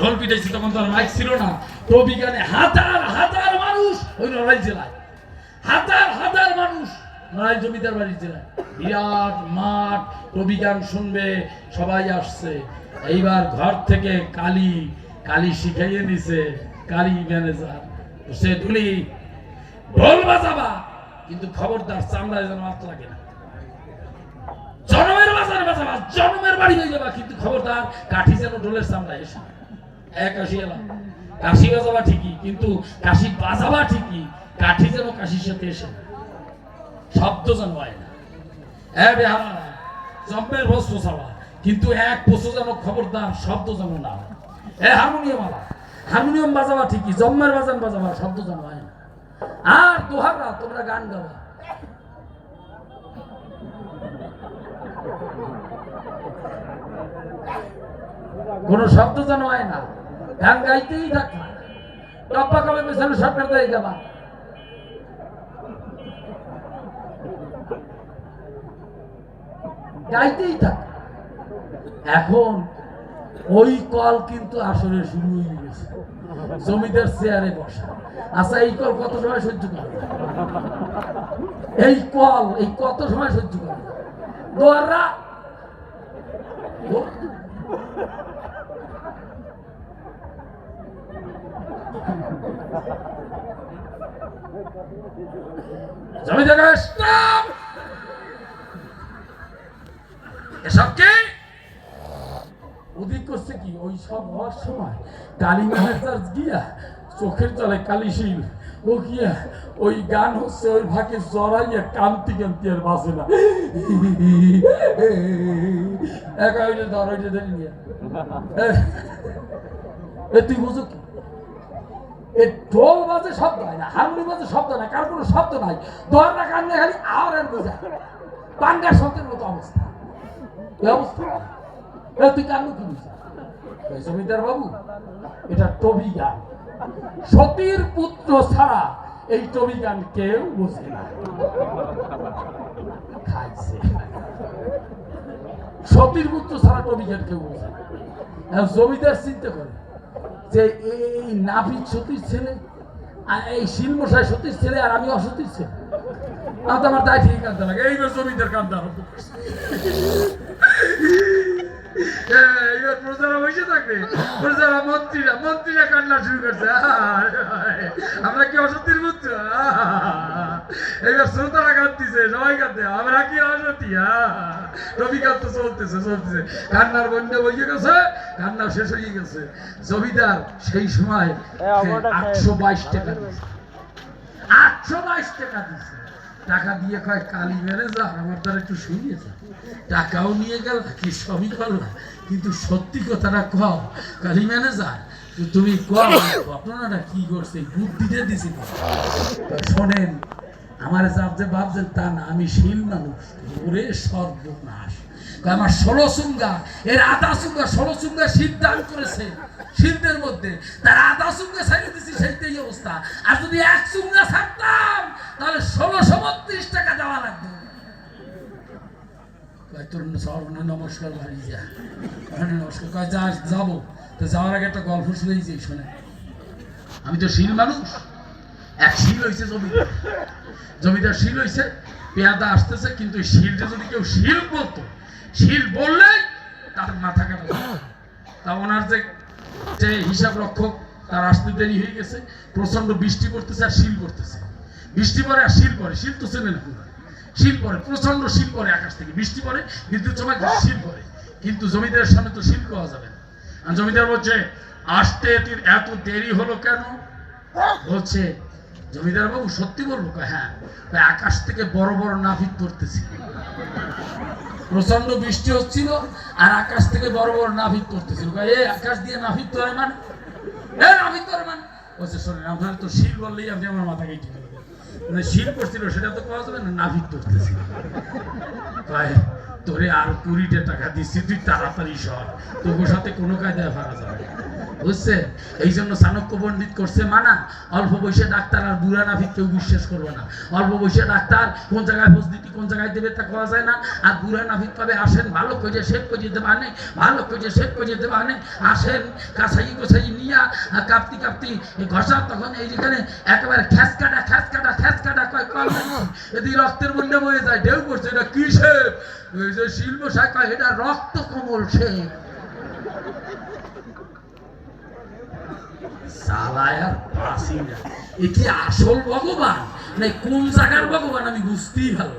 ঢোল পিটাইছি তখন তো মাইক ছিল না। টবি গানে হাজার হাজার মানুষ ওই লড়াই জেলায়। হাজার হাজার মানুষ নড়াইল জমিদার বাড়ির জেলায়। বিরাট মাঠ শুনবে, সবাই আসছে। এইবার ঘর থেকে কালী কালী শিখাইয়ে দিছে, কালী ম্যানেজার। সে ঢোল বাজাবা, কিন্তু খবরদার চামড়ায় যেন লাগে না। জনমের বাজার বাজাবা, জনমের বাড়ি হয়ে যাবা কিন্তু খবরদার কাঠি যেন ঢোলের চামড়ায় এসে এক কাশি এলাম কাশি বাজাবা ঠিকই, কিন্তু কাশি বাজাবা ঠিকই, কাঠি যেন কাশির সাথে এসে শব্দ যেন হয় না। জম্পের বস্ত্র ছাড়া কিন্তু এক পশু যেন খবরদার, শব্দ যেন না হয়। হারমোনিয়াম আলা, হারমোনিয়াম বাজাবা ঠিকই, জম্মের বাজান বাজাবা শব্দ যেন হয় না। আর দোহাররা তোমরা গান গাবা কোনো শব্দ যেন হয় না। টপ্পা কবে সরকার দেয় গাইতেই থাক এখন ওই কল কিন্তু আসলে শুরু হয়ে গেছে। জমিদার চেয়ারে বসা। আচ্ছা এই কল কত সময় সহ্য করবে এই কল, এই কত সময় সহ্য করবে দোয়াররা? স্টপ! এসব কি? ওদিক করছে কি? ওই সব হওয়ার সময় কালী মহারাজ গিয়া চোখের জলে কালি শিল ও গিয়া ওই গান হচ্ছে, ওই ভাগে জড়াইয়া কান্তি কান্তি আর বাসে না। একা ওই যে ধর ওই যে ধরে নিয়ে এ, তুই বুঝো কি? এ ঢোল বাজে শব্দ হয় না বাজে শব্দ কার কোনো শব্দ নাই। কান্নে খালি আর বোঝা। পাঙ্গা শব্দের মতো অবস্থা। এই তুই কান্নু কি জমিদার বাবু, এটা টবি গান। সতীর পুত্র ছাড়া এই টবি গান কেউ বোঝে না। খাইছে। সতীর পুত্র ছাড়া টবি গান কেউ বোঝে না। জমিদার চিন্তা করে। যে এই নাপিত সতীর ছেলে, আর এই শিলমশাই সতীর ছেলে, আর আমি অসতীর ছেলে। আমার আমার দায় ঠিক কান্দা লাগে। এইবার জমিদার কান্দা আরম্ভ করছে। প্রজারা বসে থাকবে। প্রজারা মন্ত্রীরা মন্ত্রীরা কান্না শুরু করছে। আমরা কি অসতীর পুত্র? আহ, এইবার শ্রোতারা কাঁদতেছে সবাই কাঁদতে আমরা কি অসতী? রবি চলতেছে চলতেছে। কান্নার বন্যা বইয়ে গেছে কান্না শেষ হয়ে গেছে। জমিদার সেই সময় আটশো বাইশ টাকা দিয়েছে আটশো বাইশ টাকা দিয়েছে টাকা দিয়ে কয় কালি মেরে যা আমার দ্বারা একটু শুনিয়েছে টাকাও নিয়ে গেল কি সবই করলা। কিন্তু সত্যি কথাটা কও কালি ম্যানেজার তুমি কও ঘটনাটা কি করছে? বুদ্ধিতে দিছি শোনেন আমার যে ভাবছেন তা না, আমি শিল মানুষ ওরে সর্বনাশ। আমার ষোলো চুঙ্গা এর আধা চুঙ্গা ষোলো চুঙ্গা শীত দান করেছে শীতের মধ্যে। তার আধা চুঙ্গা ছাড়িয়ে দিছি, সেইটাই অবস্থা। আর যদি এক চুঙ্গা ছাড়তাম, তাহলে ষোলোশো বত্রিশ টাকা দেওয়া সর্বনা নমস্কার, বাড়ি যা। নমস্কার। কয়, যা, যাব। তো যাওয়ার আগে একটা গল্প শুনেছি শোনে আমি তো শিল মানুষ। এক শিল হয়েছে জমিদার জমিদার শিল হয়েছে পেয়াদা আসতেছে, কিন্তু শিলটা যদি কেউ শিল বলতো, শিল বললেই তার মাথা কাটা তা ওনার যে যে হিসাব রক্ষক, তার আসতে দেরি হয়ে গেছে প্রচণ্ড বৃষ্টি পড়তেছে আর শিল করতেছে বৃষ্টি পরে আর শিল পরে শিল তো চেনে না। শিল পরে প্রচণ্ড শিল পরে আকাশ থেকে। বৃষ্টি পরে বিদ্যুৎ চমক শিল পরে কিন্তু জমিদারের সামনে তো শিল পাওয়া যাবে না। জমিদার বলছে, আসতে এত দেরি হলো কেন? বলছে জমিদার বাবু সত্যি বলব? হ্যাঁ। আকাশ থেকে বড় বড় নাভিক পড়তেছে প্রচণ্ড বৃষ্টি হচ্ছিল আর আকাশ থেকে বড় বড় নাভিক পড়তেছিল এ, আকাশ দিয়ে তোরে মানে? মানে? বলছে তো বললেই আপনি আমার মানে শিল পড়ছিল, সেটা তো পাওয়া যাবে না নাভিক পড়তেছিল তোরে আর কুড়িটা টাকা দিচ্ছি, তুই তাড়াতাড়ি সর। তোর সাথে কোনো কায়দায় ভাড়া যাবে বুঝছে? এই জন্য চাণক্য পণ্ডিত করছে মানা, অল্প বয়সে ডাক্তার আর বুড়া নাফিক কেউ বিশ্বাস করবে না। অল্প বয়সে ডাক্তার কোন জায়গায় ফসদিটি কোন জায়গায় দেবে তা করা যায় না। আর বুড়া নাফিক পাবে, আসেন, ভালো করে শেষ করে যেতে পারে ভালো করে শেষ করে যেতে পারে আসেন, কাছাই গোছাই নিয়া কাঁপতি কাঁপতি ঘষা, তখন এই যেখানে একেবারে খ্যাস কাটা খ্যাস কাটা খ্যাস কাটা কয় কল এদিকে রক্তের বন্যা বয়ে যায়, ঢেউ করছে এটা কি শেপ যে শিল্প শাখা, এটা রক্ত কমল সে এটি আসল ভগবান? না কোন জায়গার ভগবান? আমি বুঝতেই পারলাম।